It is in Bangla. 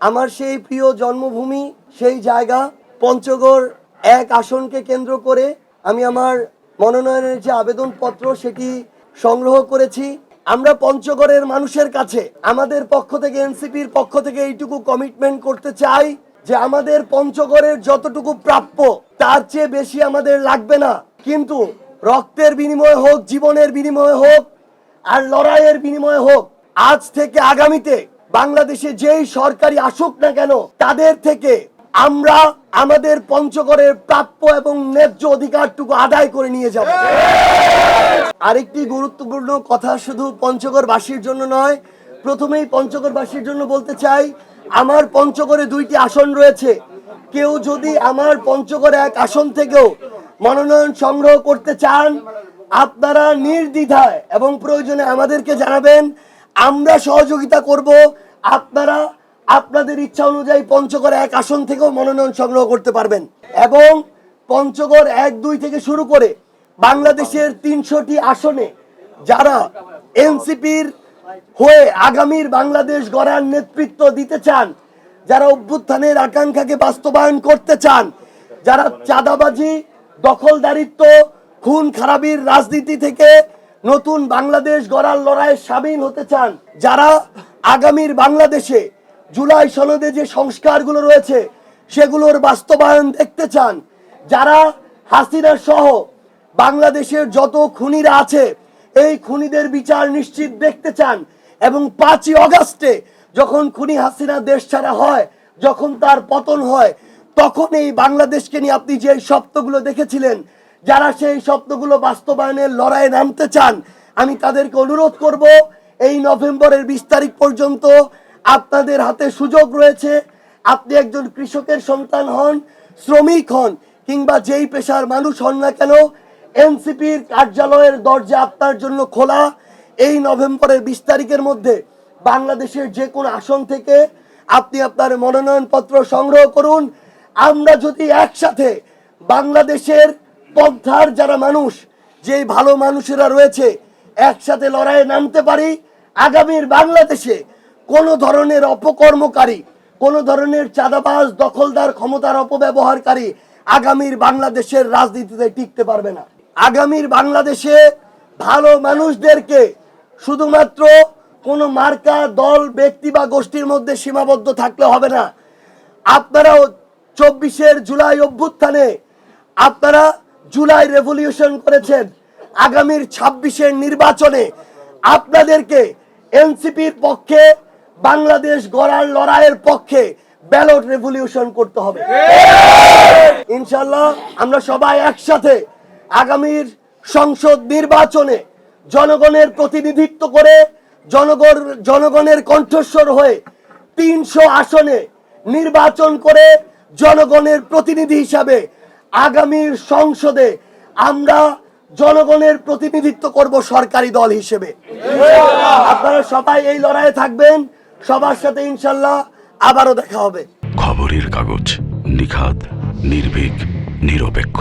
আমার সেই প্রিয় জন্মভূমি, সেই জায়গা, পঞ্চগড় এক আসনকে কেন্দ্র করে আমি আমার মনোনয়নের যে আবেদনপত্র সেটি সংগ্রহ করেছি। আমরা পঞ্চগড়ের মানুষের কাছে, আমাদের পক্ষ থেকে, এনসিপির পক্ষ থেকে এইটুকু কমিটমেন্ট করতে চাই যে আমাদের পঞ্চগড়ের যতটুকু প্রাপ্য, তার চেয়ে বেশি আমাদের লাগবে না। কিন্তু রক্তের বিনিময়ে হোক, জীবনের বিনিময়ে হোক, আর লড়াইয়ের বিনিময়ে হোক, আজ থেকে আগামীতে বাংলাদেশে যেই সরকারি আসুক না কেন, তাদের থেকে আমরা আমাদের পঞ্চগড়ের প্রাপ্য এবং ন্যায্য অধিকারটুকু আদায় করে নিয়ে যাব। আরেকটি গুরুত্বপূর্ণ কথা শুধু পঞ্চগড়বাসীর জন্য নয়, প্রথমেই পঞ্চগড়বাসীর জন্য বলতে চাই, আমার পঞ্চগড়ে দুইটি আসন রয়েছে। কেউ যদি আমার পঞ্চগড়ে এক আসন থেকেও মনোনয়ন সংগ্রহ করতে চান, আপনারা নির্দ্বিধায় এবং প্রয়োজনে আমাদেরকে জানাবেন। আমরা সহযোগিতা করব, আপনারা আপনাদের ইচ্ছা অনুযায়ী পঞ্চগড় এক আসন থেকেও মনোনয়ন সংগ্রহ করতে পারবেন। এবং পঞ্চগড় এক দুই থেকে শুরু করে বাংলাদেশের তিনশোটি আসনে যারা এনসিপির হয়ে আগামীর বাংলাদেশ গড়ার নেতৃত্ব দিতে চান, যারা অভ্যুত্থানের আকাঙ্ক্ষাকে বাস্তবায়ন করতে চান, যারা চাঁদাবাজি, দখলদারিত্ব খুন খারাপির রাজনীতি থেকে নতুন বাংলাদেশ গড়ার লড়াইয়ে সামিল হতে চান যারা আগামীর বাংলাদেশে জুলাই সনদে যে সংস্কারগুলো রয়েছে সেগুলোর বাস্তবায়ন দেখতে চান, যারা হাসিনা সহ বাংলাদেশের যত খুনিরা আছে এই খুনিদের বিচার নিশ্চিত দেখতে চান এবং পাঁচই অগাস্টে যখন খুনি হাসিনা দেশ ছাড়া হয়, যখন তার পতন হয়, তখন এই বাংলাদেশকে নিয়ে আপনি যে স্বপ্নগুলো দেখেছিলেন যারা সেই স্বপ্নগুলো বাস্তবায়নের লড়াইয়ে নামতে চান, আমি তাদেরকে অনুরোধ করব, এই নভেম্বরের বিশ তারিখ পর্যন্ত আপনাদের হাতে সুযোগ রয়েছে। আপনি একজন কৃষকের সন্তান হন, শ্রমিক হন, কিংবা যেই পেশার মানুষ হন না কেন, এনসিপির কার্যালয়ের দরজা আপনার জন্য খোলা। এই নভেম্বরের বিশ তারিখের মধ্যে বাংলাদেশের যে কোনো আসন থেকে আপনি আপনার মনোনয়নপত্র সংগ্রহ করুন। আমরা যদি একসাথে বাংলাদেশের পন্থার যারা মানুষ, যেই ভালো মানুষেরা রয়েছে, একসাথে লড়াইয়ে নামতে পারি, আগামীর বাংলাদেশে কোনো ধরনের অপকর্মকারী, কোনো ধরনের চাঁদাবাজ, দখলদার, ক্ষমতার অপব্যবহারকারী আগামীর বাংলাদেশের রাজনীতিতে টিকতে পারবে না। আগামীর বাংলাদেশে ভালো মানুষদেরকে শুধুমাত্র কোনো মার্কা, দল, ব্যক্তি বা গোষ্ঠীর মধ্যে সীমাবদ্ধ থাকলে হবে না। আপনারাও চব্বিশের জুলাই অভ্যুত্থানে আপনারা জুলাই রেভলিউশন করেছেন। আগামীর ছাব্বিশের নির্বাচনে আপনাদেরকে এনসিপির পক্ষে, বাংলাদেশ গড়ার লড়াইয়ের পক্ষে ব্যালট রেভলিউশন করতে হবে। ইনশাল্লাহ আমরা সবাই একসাথে আগামীর সংসদ নির্বাচনে জনগণের প্রতিনিধিত্ব করে জনগণ, জনগণের কণ্ঠস্বর হয়ে তিনশো আসনে নির্বাচন করে জনগণের প্রতিনিধি হিসাবে আগামীর সংসদে আমরা জনগণের প্রতিনিধিত্ব করব সরকারি দল হিসেবে। আপনারা সবাই এই লড়াইয়ে থাকবেন। সবার সাথে ইনশাল্লাহ আবারও দেখা হবে। খবরের কাগজ নিখাত নির্ভীক, নিরপেক্ষ।